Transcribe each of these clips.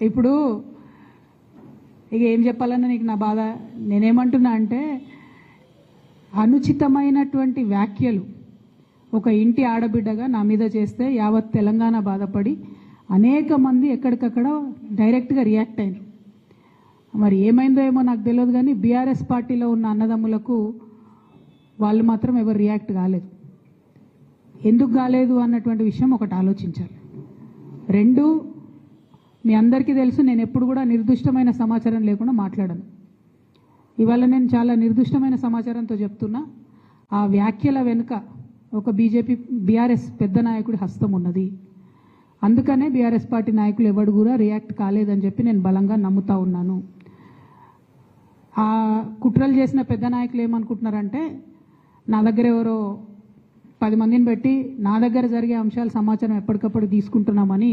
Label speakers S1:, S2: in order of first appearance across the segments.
S1: ఇప్పుడు ఇక ఏం చెప్పాలన్నా నీకు నా బాధ నేనేమంటున్నా అంటే అనుచితమైనటువంటి వ్యాఖ్యలు ఒక ఇంటి ఆడబిడ్డగా నా మీద చేస్తే యావత్ తెలంగాణ బాధపడి అనేక మంది ఎక్కడికక్కడ డైరెక్ట్గా రియాక్ట్ అయినారు. మరి ఏమైందో ఏమో నాకు తెలియదు కానీ బీఆర్ఎస్ పార్టీలో ఉన్న అన్నదమ్ములకు వాళ్ళు మాత్రం ఎవరు రియాక్ట్ కాలేదు. ఎందుకు కాలేదు అన్నటువంటి విషయం ఒకటి ఆలోచించాలి. రెండు మీ అందరికీ తెలుసు నేను ఎప్పుడు కూడా నిర్దిష్టమైన సమాచారం లేకుండా మాట్లాడను. ఇవాళ నేను చాలా నిర్దిష్టమైన సమాచారంతో చెప్తున్నా ఆ వ్యాఖ్యల వెనుక ఒక బీజేపీ బీఆర్ఎస్ పెద్ద నాయకుడి హస్తం ఉన్నది. అందుకనే బీఆర్ఎస్ పార్టీ నాయకులు ఎవడు కూడా రియాక్ట్ కాలేదని చెప్పి నేను బలంగా నమ్ముతా ఉన్నాను. ఆ కుట్రలు చేసిన పెద్ద నాయకులు ఏమనుకుంటున్నారంటే నా దగ్గర ఎవరో పది మందిని పెట్టి నా దగ్గర జరిగే అంశాల సమాచారం ఎప్పటికప్పుడు తీసుకుంటున్నామని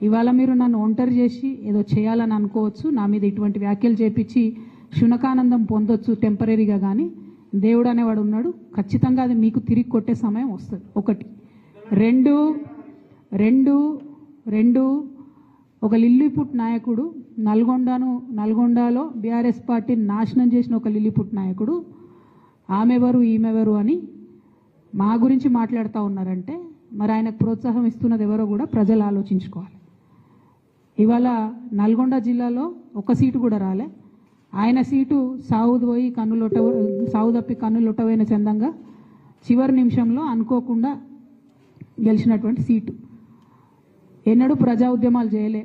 S1: ఇవాళ మీరు నన్ను ఒంటరి చేసి ఏదో చేయాలని అనుకోవచ్చు నా మీద ఇటువంటి వ్యాఖ్యలు చేపించి శునకానందం పొందొచ్చు టెంపరీగా కానీ దేవుడు అనేవాడు ఉన్నాడు ఖచ్చితంగా అది మీకు తిరిగి కొట్టే సమయం వస్తుంది. ఒకటి. రెండు రెండు రెండు. ఒక లిల్లీపుట్ నాయకుడు నల్గొండను నల్గొండలో బీఆర్ఎస్ పార్టీని నాశనం చేసిన ఒక లిల్లీపుట్ నాయకుడు ఆమెవరు ఈమెవరు అని మా గురించి మాట్లాడుతూ ఉన్నారంటే మరి ఆయనకు ప్రోత్సాహం ఇస్తున్నది ఎవరో కూడా ప్రజలు ఆలోచించుకోవాలి. ఇవాళ నల్గొండ జిల్లాలో ఒక సీటు కూడా రాలే. ఆయన సీటు సావుది పోయి కన్నులొట్ట సావు తప్పి కన్నులొట్టపోయిన చందంగా చివరి నిమిషంలో అనుకోకుండా గెలిచినటువంటి సీటు. ఎన్నడూ ప్రజా ఉద్యమాలు చేయలే.